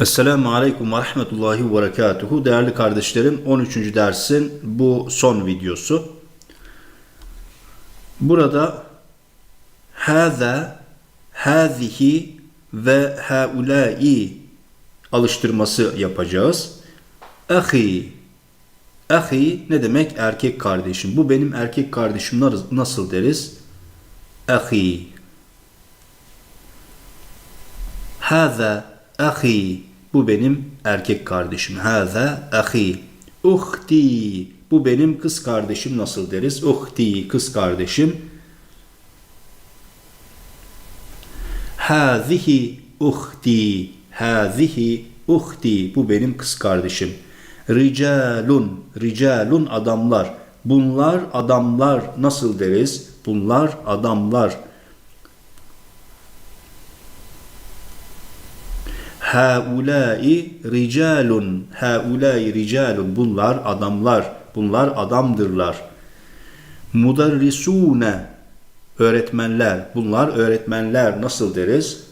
Esselamu Aleyküm ve Rahmetullahi ve Berekatuhu. Değerli kardeşlerim 13. dersin bu son videosu. Burada haza, hazihi ve haulai alıştırması yapacağız. Ahi, ahi ne demek? Erkek kardeşim. Bu benim erkek kardeşim nasıl deriz? Ahi. Haza ahi. Bu benim erkek kardeşim. Haza ahi. Uhti. Bu benim kız kardeşim nasıl deriz? Uhti kız kardeşim. Hazihi uhti. Hazihi uhti. Bu benim kız kardeşim. Ricalun. Ricalun adamlar. Bunlar adamlar nasıl deriz? Bunlar adamlar. Haulai ricalun. Haulai ricalun. Bunlar adamlar. Bunlar adamdırlar. Mudarrisune. Öğretmenler. Bunlar öğretmenler. Nasıl deriz?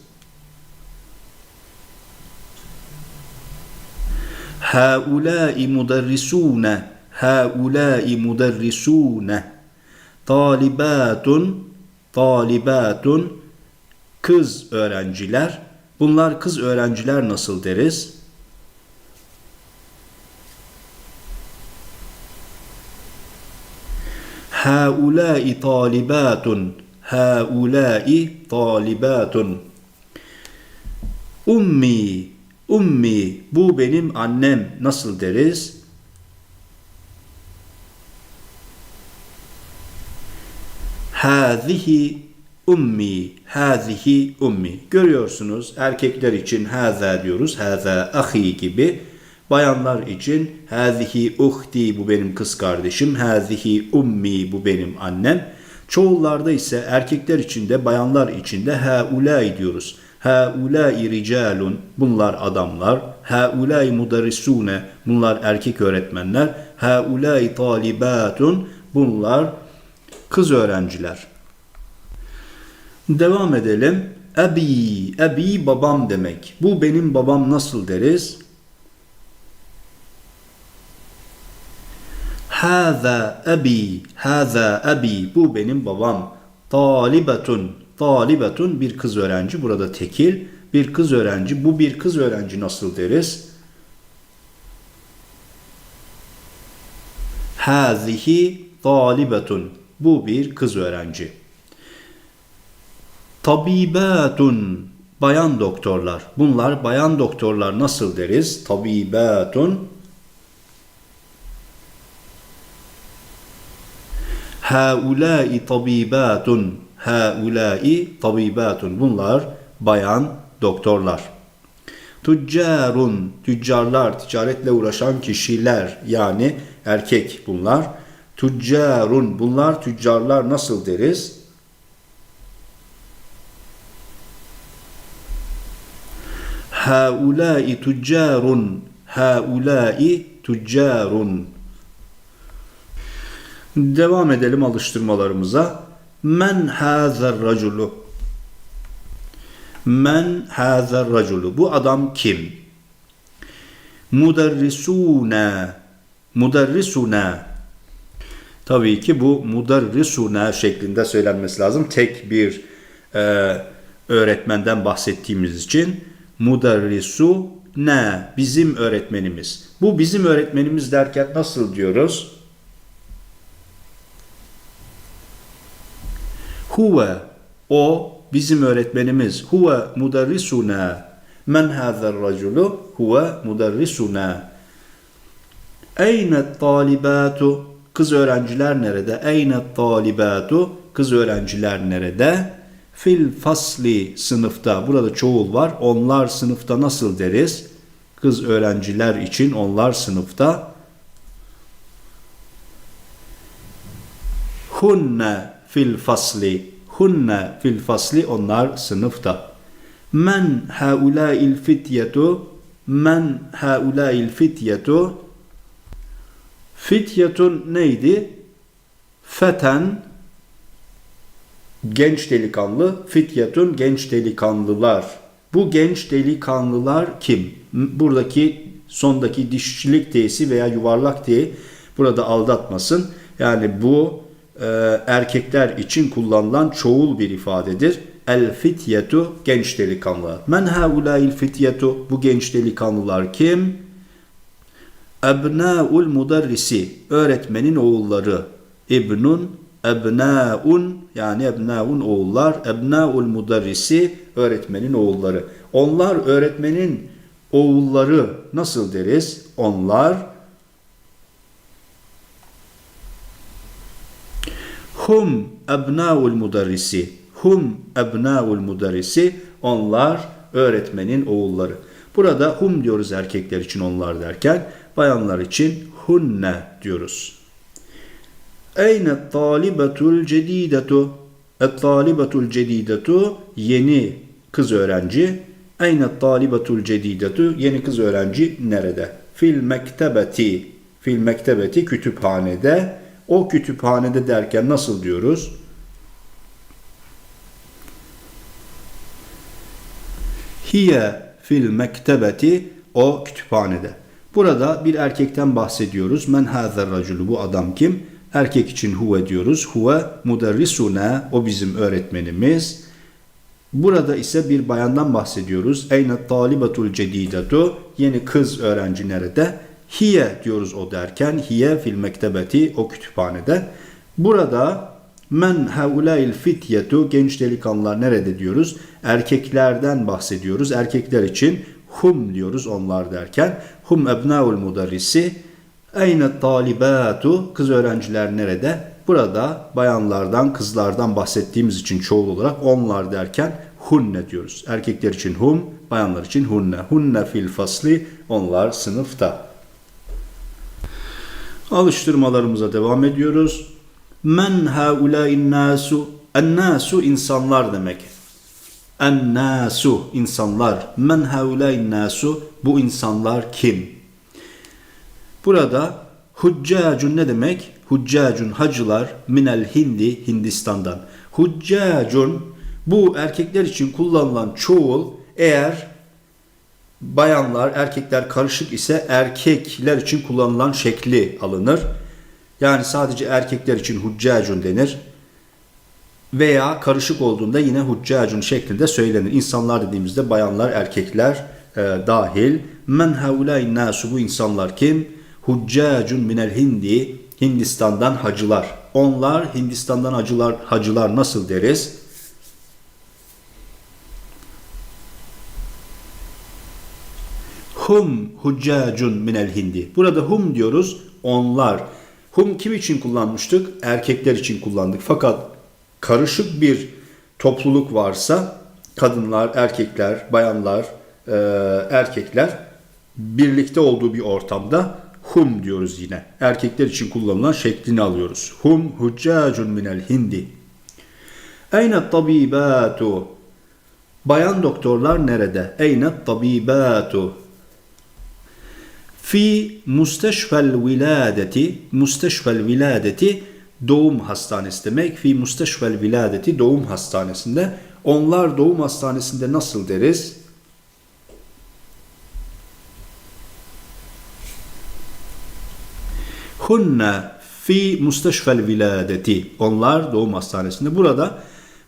Haulai mudarrisune. Haulai mudarrisune. Talibatun. Talibatun. Kız öğrenciler. Bunlar kız öğrenciler nasıl deriz? Haulai talibatun. Haulai talibatun. Ummi. Ummi. Bu benim annem nasıl deriz? Hazihi ummi, hazihi ummi. Görüyorsunuz erkekler için haza diyoruz, haza ahi gibi. Bayanlar için hazihi uhti bu benim kız kardeşim, hazihi ummi bu benim annem. Çoğullarda ise erkekler için de bayanlar için de haulai diyoruz. Haulai ricalun bunlar adamlar. Haulai mudarrisune bunlar erkek öğretmenler. Haulai talibatun bunlar kız öğrenciler. Devam edelim. Abi, abi babam demek. Bu benim babam nasıl deriz? Haza abi, haza abi. Bu benim babam. Talibetun, talibetun bir kız öğrenci. Burada tekil bir kız öğrenci. Bu bir kız öğrenci nasıl deriz? Hazihi talibetun. Bu bir kız öğrenci. Tabibatun bayan doktorlar. Bunlar bayan doktorlar nasıl deriz? Tabibatun Haulai tabibatun Haulai tabibatun Bunlar bayan doktorlar. Tüccarun tüccarlar ticaretle uğraşan kişiler yani erkek bunlar. Tüccarun bunlar tüccarlar nasıl deriz? Haulai tüccarun. Haulai tüccarun. Devam edelim alıştırmalarımıza. Men hazer raculu. Men hazer raculu. Bu adam kim? Mudarrisuna. Mudarrisuna. Tabii ki bu mudarrisuna şeklinde söylenmesi lazım. Tek bir e, öğretmenden bahsettiğimiz için mudarrisu ne bizim öğretmenimiz. Bu bizim öğretmenimiz derken nasıl diyoruz? Huve o bizim öğretmenimiz. Huve mudarrisuna. Men hâzer raculu huve mudarrisuna. Eyne talibatu kız öğrenciler nerede? Eyne talibatu kız öğrenciler nerede? Fil fasli sınıfta. Burada çoğul var. Onlar sınıfta nasıl deriz? Kız öğrenciler için onlar sınıfta. Hunne fil fasli. Hunne fil fasli. Onlar sınıfta. Men haulail fityetu. Men haulail fityetu. Fityetun neydi? Feten genç delikanlı, fityetun genç delikanlılar. Bu genç delikanlılar kim? Buradaki sondaki dişçilik t'si veya yuvarlak t'yi burada aldatmasın. Yani bu e, erkekler için kullanılan çoğul bir ifadedir. El fityetu genç delikanlılar. Men haulail fityetu bu genç delikanlılar kim? Ebnâul mudarrisi öğretmenin oğulları. İbnun ebnâun yani ebnâun oğullar. Ebnâul mudarrisi öğretmenin oğulları. Onlar öğretmenin oğulları nasıl deriz? Onlar hum ebnâul mudarrisi. Hum ebnâul mudarrisi. Onlar öğretmenin oğulları. Burada hum diyoruz erkekler için onlar derken bayanlar için hunne diyoruz. Eyne talibetul cedidetu? Et-talibetul cedidetu yeni kız öğrenci. Eyne talibetul cedidetu yeni kız öğrenci nerede? Fil mektebeti. Fil mektebeti kütüphanede. O kütüphanede derken nasıl diyoruz? Hiye fil mektebeti o kütüphanede. Burada bir erkekten bahsediyoruz. Men hazer raculu bu adam kim? Erkek için huve diyoruz. Huve muderrisuna o bizim öğretmenimiz. Burada ise bir bayandan bahsediyoruz. Eyne talibatul cedidetu yeni kız öğrenci nerede? Hiye diyoruz o derken hiye fil mektebeti o kütüphanede. Burada men haulail fityetu genç delikanlılar nerede diyoruz? Erkeklerden bahsediyoruz. Erkekler için hum diyoruz onlar derken. Hum ebnaul mudarrisi. Eyne talibatu kız öğrenciler nerede? Burada bayanlardan, kızlardan bahsettiğimiz için çoğul olarak onlar derken hunne diyoruz. Erkekler için hum, bayanlar için hunne. Hunne fil fasli, onlar sınıfta. Alıştırmalarımıza devam ediyoruz. Men haulâin nasu. En-nasu insanlar demek. En-nasu insanlar. Men haulâin nasu bu insanlar kim? Burada huccacun ne demek? Huccacun hacılar minel hindi Hindistan'dan. Huccacun bu erkekler için kullanılan çoğul eğer bayanlar erkekler karışık ise erkekler için kullanılan şekli alınır. Yani sadece erkekler için huccacun denir. Veya karışık olduğunda yine huccacun şeklinde söylenir. İnsanlar dediğimizde bayanlar, erkekler e, dahil. Men haulâin nasu bu insanlar kim? Huccacun minel hindi Hindistan'dan hacılar. Onlar Hindistan'dan hacılar, hacılar nasıl deriz? Hum huccacun minel hindi. Burada hum diyoruz. Onlar. Hum kim için kullanmıştık? Erkekler için kullandık. Fakat karışık bir topluluk varsa kadınlar, erkekler, bayanlar, e, erkekler birlikte olduğu bir ortamda hum diyoruz yine. Erkekler için kullanılan şeklini alıyoruz. Hum huccacun minel hindi. Eyne tabibatu? Bayan doktorlar nerede? Eyne tabibatu? Fi musteşfel viladeti, musteşfel viladeti doğum hastanesi demek. Fi musteşfel viladeti doğum hastanesinde. Onlar doğum hastanesinde nasıl deriz? Hunne fi musteşfel viladeti. Onlar doğum hastanesinde. Burada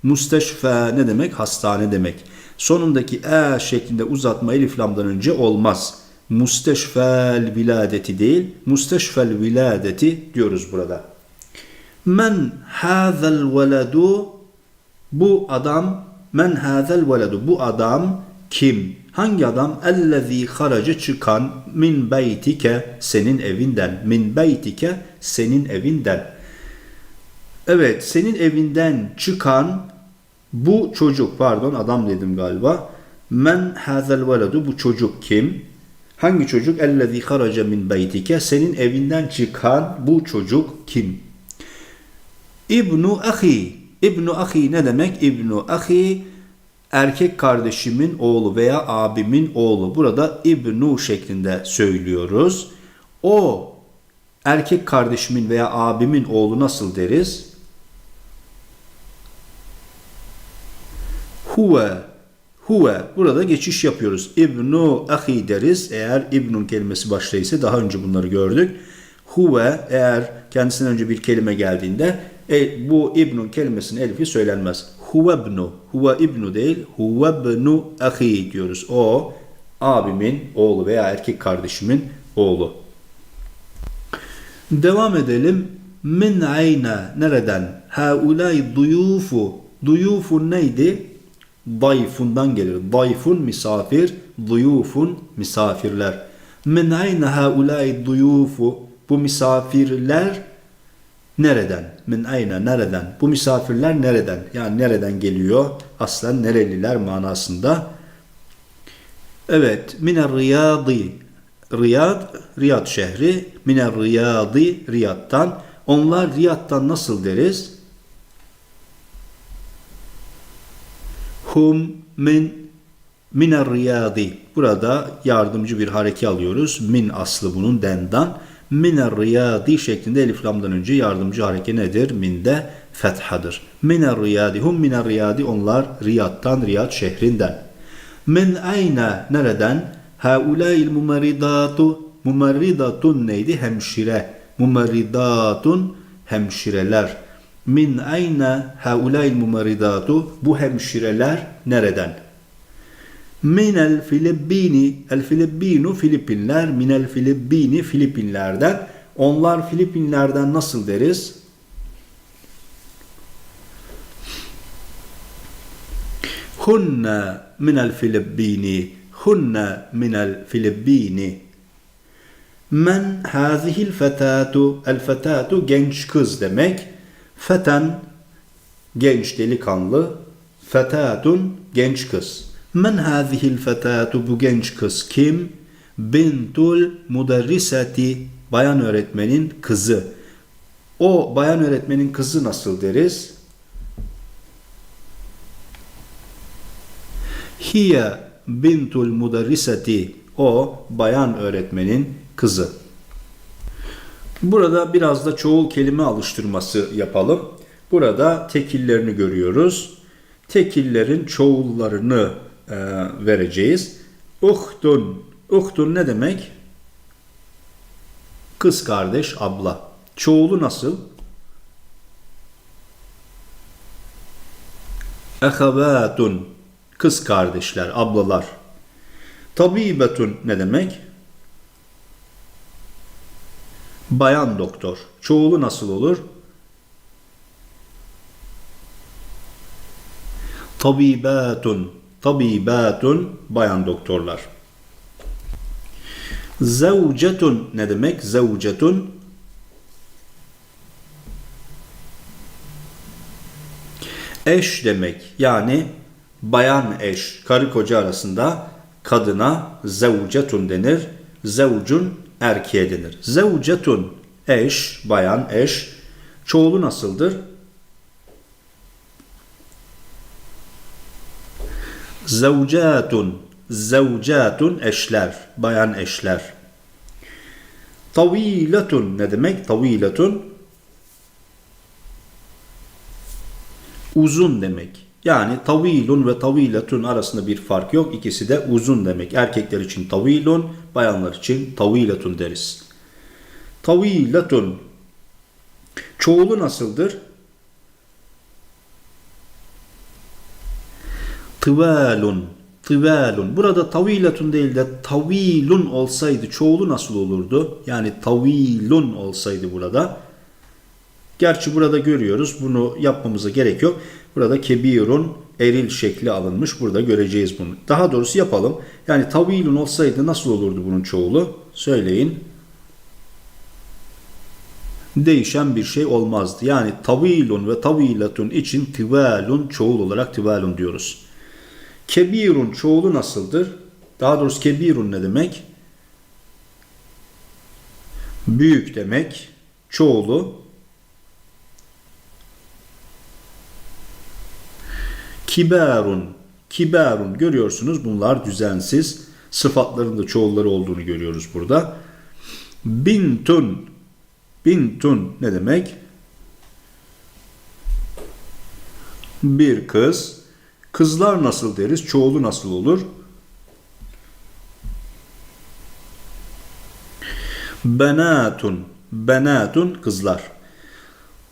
musteşfe ne demek? Hastane demek. Sonundaki e şeklinde uzatma eliflamdan önce olmaz. Musteşfel viladeti değil, musteşfel viladeti diyoruz burada. Men hazel veladu bu adam men hazel veladu bu adam kim? Hangi adam? Ellezî haraca çıkan min beytike senin evinden. Min beytike senin evinden. Evet senin evinden çıkan bu çocuk pardon adam dedim galiba. Men hazel veladu bu çocuk kim? Hangi çocuk? Ellezî haraca min beytike senin evinden çıkan bu çocuk kim? İbnu ahi. İbnu ahi ne demek? İbnu ahi erkek kardeşimin oğlu veya abimin oğlu. Burada İbnu şeklinde söylüyoruz. O erkek kardeşimin veya abimin oğlu nasıl deriz? Huve Huve. Burada geçiş yapıyoruz. İbnu ahi deriz. Eğer ibnun kelimesi başlayırsa daha önce bunları gördük. Huve eğer kendisinden önce bir kelime geldiğinde e, bu ibnun kelimesinin elifi söylenmez. Huve ibnu. Huve ibnu değil. Huve ibnu ahi diyoruz. O abimin oğlu veya erkek kardeşimin oğlu. Devam edelim. Min ayna nereden? Haulay duyufu. Duyufun neydi? Dayfundan gelir. Dayfun misafir, duyufun misafirler. Min ayna haulay duyufu. Bu misafirler nereden? Min ayna nereden? Bu misafirler nereden? Yani nereden geliyor? Aslen nereliler manasında. Evet, miner riyadi. Riyad, Riyad şehri. Miner riyadi, Riyad'dan. Onlar Riyad'dan nasıl deriz? Hum min miner riyadi. Burada yardımcı bir hareke alıyoruz. Min aslı bunun dendan. Miner riyadi şeklinde elif önce yardımcı hareke nedir? Minde fethadır. Miner riyadi. Hum miner riyadi. Onlar Riyad'dan, Riyad şehrinden. Min ayna nereden? Haulayil mumaridatu. Mumaridatun neydi? Hemşire. Mumaridatun hemşireler. Min ayna haulayil mumaridatu. Bu hemşireler nereden? Minel Filippini. El Filippinu Filipinler. Minel Filippini Filipinlerden. Onlar Filipinlerden nasıl deriz? Hunna minel Filippini. Hunna minel Filippini. Men hazihil fetatu. El fetatu genç kız demek. Feten genç delikanlı. Fetatun genç kız. Men hazihil fetatu bu genç kız kim? Bintul muderriseti bayan öğretmenin kızı. O bayan öğretmenin kızı nasıl deriz? Hiye bintul muderriseti o bayan öğretmenin kızı. Burada biraz da çoğul kelime alıştırması yapalım. Burada tekillerini görüyoruz. Tekillerin çoğullarını e, vereceğiz. Uhtun. Uhtun ne demek? Kız kardeş, abla. Çoğulu nasıl? Ehavatun. Kız kardeşler, ablalar. Tabibetun ne demek? Bayan doktor. Çoğulu nasıl olur? Tabibatun. Tabibatun bayan doktorlar. Zevcetun ne demek? Zevcetun eş demek. Yani bayan eş, karı koca arasında kadına zevcetun denir. Zevcun erkeğe denir. Zevcetun eş, bayan eş. Çoğulu nasıldır? Zevcatun, zevcatun eşler, bayan eşler. Tavilatun ne demek? Tavilatun uzun demek. Yani tavilun ve tavilatun arasında bir fark yok. İkisi de uzun demek. Erkekler için tavilun, bayanlar için tavilatun deriz. Tavilatun çoğulu nasıldır? Tıvalun. Tıvalun. Burada tavilatun değil de tavilun olsaydı çoğulu nasıl olurdu? Yani tavilun olsaydı burada. Gerçi burada görüyoruz. Bunu yapmamıza gerek yok. Burada kebirun eril şekli alınmış. Burada göreceğiz bunu. Daha doğrusu yapalım. Yani tavilun olsaydı nasıl olurdu bunun çoğulu? Söyleyin. Değişen bir şey olmazdı. Yani tavilun ve tavilatun için tivalun çoğul olarak tivalun diyoruz. Kebirun çoğulu nasıldır? Daha doğrusu kebirun ne demek? Büyük demek. Çoğulu. Kibarun. Kibarun görüyorsunuz bunlar düzensiz. Sıfatların da çoğulları olduğunu görüyoruz burada. Bintun. Bintun ne demek? Bir kız. Kızlar nasıl deriz? Çoğulu nasıl olur? Benatun. Benatun kızlar.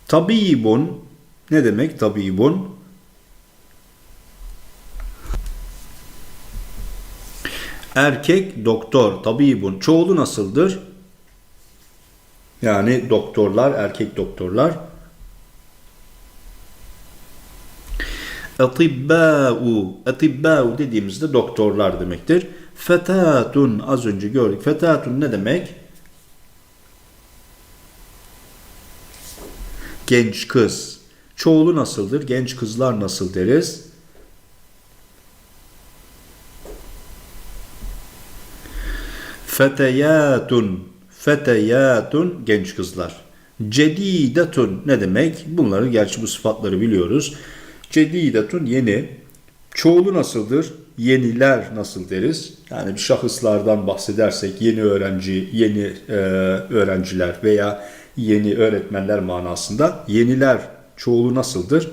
Tabibun ne demek tabibun? Erkek doktor, tabibun. Çoğulu nasıldır? Yani doktorlar, erkek doktorlar. Etibbâ'u, etibbâ'u dediğimizde doktorlar demektir. Fetatun az önce gördük. Fetatun ne demek? Genç kız. Çoğulu nasıldır? Genç kızlar nasıl deriz? Feteyatun. Feteyatun genç kızlar. Cedidetun ne demek? Bunları gerçi bu sıfatları biliyoruz. Cedidetun yeni. Çoğulu nasıldır? Yeniler nasıl deriz? Yani bir şahıslardan bahsedersek yeni öğrenci, yeni e, öğrenciler veya yeni öğretmenler manasında yeniler çoğulu nasıldır?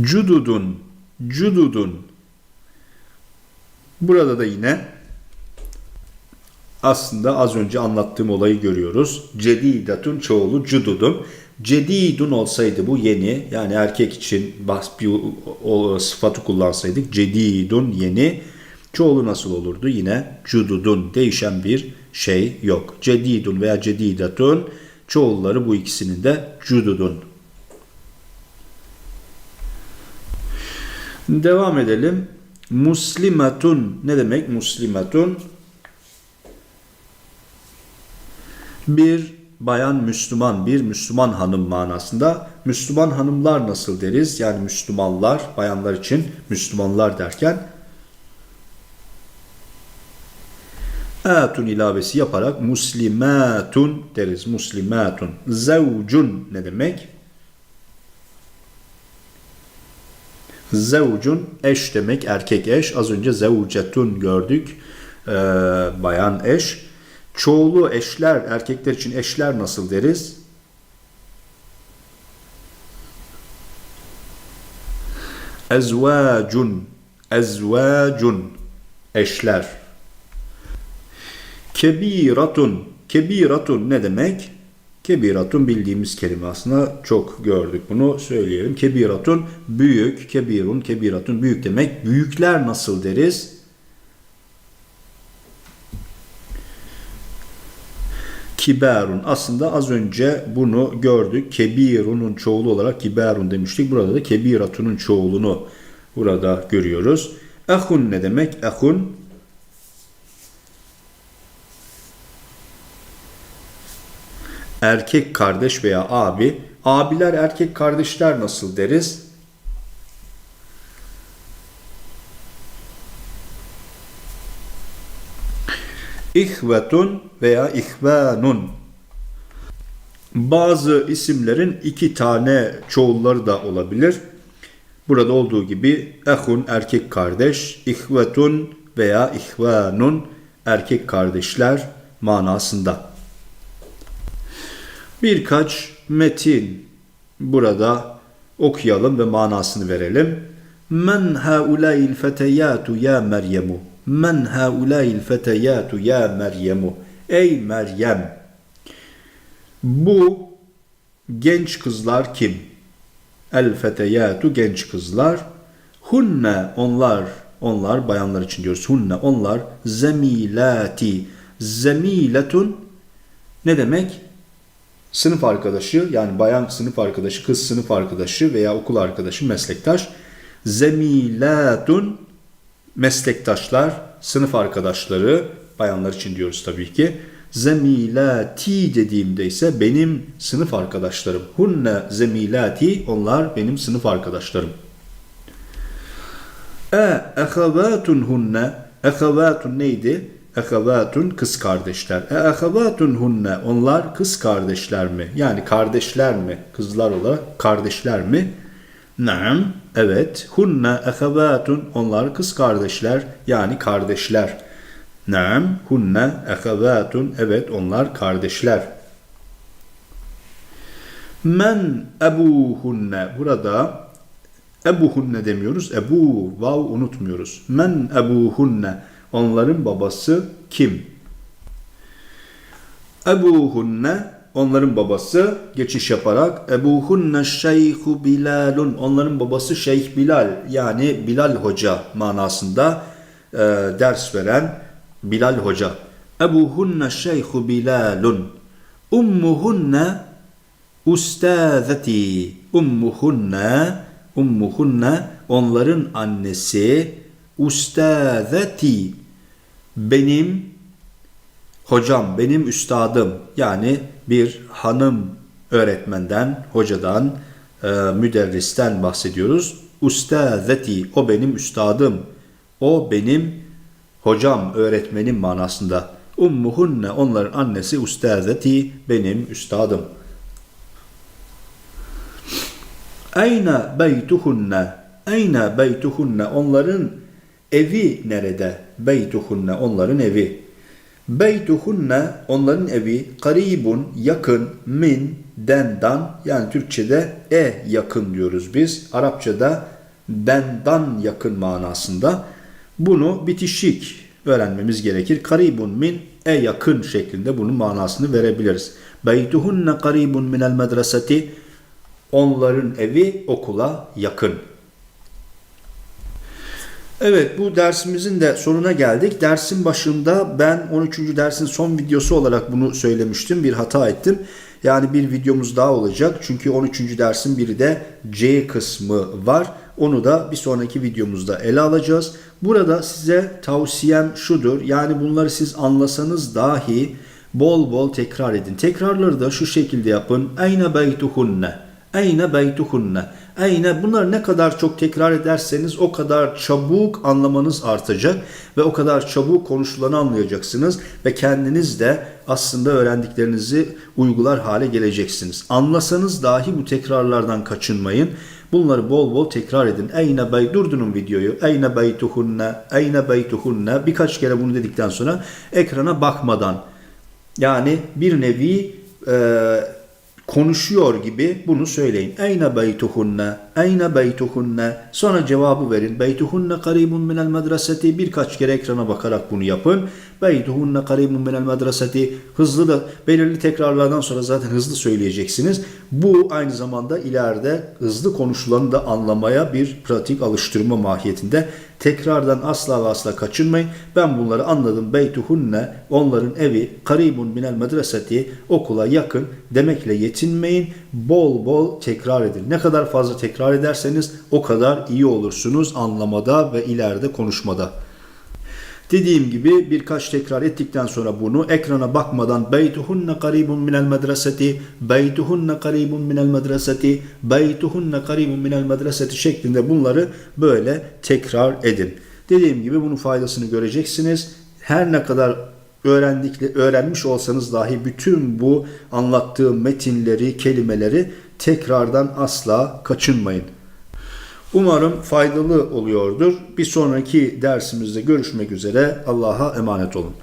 Cududun, cududun. Burada da yine aslında az önce anlattığım olayı görüyoruz. Cedidatun çoğulu cududun. Cedidun olsaydı bu yeni yani erkek için bir o, sıfatı kullansaydık cedidun yeni. Çoğulu nasıl olurdu? Yine cududun değişen bir şey yok. Cedidun veya cedidatun çoğulları bu ikisinin de cududun. Devam edelim. Muslimatun ne demek muslimatun? Bir bayan Müslüman, bir Müslüman hanım manasında. Müslüman hanımlar nasıl deriz? Yani Müslümanlar, bayanlar için Müslümanlar derken atun ilavesi yaparak muslimatun deriz. Muslimatun. Zevcun ne demek? Zevcun eş demek erkek eş. Az önce zevcetun gördük. Ee, bayan eş. Çoğulu eşler erkekler için eşler nasıl deriz? Ezvacun. Ezvacun. Eşler. Kebiratun. Kebiratun ne demek? Kebiratun bildiğimiz kelime aslında çok gördük bunu söyleyelim. Kebiratun büyük, kebirun, kebiratun büyük demek. Büyükler nasıl deriz? Kiberun. Aslında az önce bunu gördük. Kebirunun çoğulu olarak kiberun demiştik. Burada da kebiratunun çoğulunu burada görüyoruz. Ehun ne demek? Ehun erkek kardeş veya abi. Abiler erkek kardeşler nasıl deriz? İhvetun veya ihvanun. Bazı isimlerin iki tane çoğulları da olabilir. Burada olduğu gibi ehun erkek kardeş, ihvetun veya ihvanun erkek kardeşler manasında. Birkaç metin burada okuyalım ve manasını verelim. Men haulâil feteyâtu ya Meryemu. Men haulâil feteyâtu ya Meryemu. Ey Meryem. Bu genç kızlar kim? El feteyâtu genç kızlar. Hunne onlar onlar bayanlar için diyoruz. Hunne onlar zemilati. Zemiletun ne demek? sınıf arkadaşı yani bayan sınıf arkadaşı, kız sınıf arkadaşı veya okul arkadaşı, meslektaş. Zemilatun meslektaşlar, sınıf arkadaşları, bayanlar için diyoruz tabii ki. Zemilati dediğimde ise benim sınıf arkadaşlarım. Hunne zemilati onlar benim sınıf arkadaşlarım. E ehavatun hunne ehavatun neydi? Ehavatun kız kardeşler. E ehavatun hunne onlar kız kardeşler mi? Yani kardeşler mi? Kızlar olarak kardeşler mi? Naam evet. Hunne ehavatun onlar kız kardeşler yani kardeşler. Naam hunne ehavatun evet onlar kardeşler. Men ebuhunne. Burada ebuhunne demiyoruz. Ebu, vav unutmuyoruz. Men ebuhunne. Onların babası kim? Ebuhunne onların babası geçiş yaparak Ebuhunne Şeyhu Bilalun. Onların babası Şeyh Bilal yani Bilal Hoca manasında e, ders veren Bilal Hoca. Ebuhunne Şeyhu Bilalun. Ummuhunne Ustazeti. Ummuhunne Ummuhunne onların annesi Ustazeti. Benim hocam, benim üstadım. Yani bir hanım öğretmenden, hocadan, e, müderristen bahsediyoruz. Ustazeti, o benim üstadım, o benim hocam, öğretmenim manasında. Ummuhunne, onların annesi ustazeti, benim üstadım. Eyne beytuhunne, eyne beytuhunne, onların evi nerede? Beytuhunne, onların evi. Beytuhunne onların evi karibun yakın min dendan yani Türkçe'de e yakın diyoruz biz. Arapçada dendan yakın manasında. Bunu bitişik öğrenmemiz gerekir. Karibun min e yakın şeklinde bunun manasını verebiliriz. Beytuhunne karibun minel medreseti onların evi okula yakın. Evet bu dersimizin de sonuna geldik. Dersin başında ben 13. dersin son videosu olarak bunu söylemiştim. Bir hata ettim. Yani bir videomuz daha olacak. Çünkü 13. dersin biri de C kısmı var. Onu da bir sonraki videomuzda ele alacağız. Burada size tavsiyem şudur. Yani bunları siz anlasanız dahi bol bol tekrar edin. Tekrarları da şu şekilde yapın. Eyne beytuhunne. Eyne beytuhunne. Eyne bunları ne kadar çok tekrar ederseniz o kadar çabuk anlamanız artacak ve o kadar çabuk konuşulanı anlayacaksınız ve kendiniz de aslında öğrendiklerinizi uygular hale geleceksiniz. Anlasanız dahi bu tekrarlardan kaçınmayın. Bunları bol bol tekrar edin. Eyne bey durdurun videoyu. Eyne beytuhunne, eyne beytuhunne birkaç kere bunu dedikten sonra ekrana bakmadan yani bir nevi e, konuşuyor gibi bunu söyleyin. Eyne beytuhunne, eyne beytuhunne. Sonra cevabı verin. Beytuhunne karibun minel medreseti. Birkaç kere ekrana bakarak bunu yapın. Beytuhunne karibun minel medreseti. Hızlı da belirli tekrarlardan sonra zaten hızlı söyleyeceksiniz. Bu aynı zamanda ileride hızlı konuşulanı da anlamaya bir pratik alıştırma mahiyetinde. Tekrardan asla ve asla kaçınmayın. Ben bunları anladım. Beytuhunne onların evi karibun minel medreseti okula yakın demekle yetinmeyin. Bol bol tekrar edin. Ne kadar fazla tekrar ederseniz o kadar iyi olursunuz anlamada ve ileride konuşmada. Dediğim gibi birkaç tekrar ettikten sonra bunu ekrana bakmadan beytuhunne karibun minel medreseti, beytuhunne karibun minel medreseti, beytuhunne karibun minel medreseti şeklinde bunları böyle tekrar edin. Dediğim gibi bunun faydasını göreceksiniz. Her ne kadar öğrendik, öğrenmiş olsanız dahi bütün bu anlattığım metinleri, kelimeleri tekrardan asla kaçınmayın. Umarım faydalı oluyordur. Bir sonraki dersimizde görüşmek üzere. Allah'a emanet olun.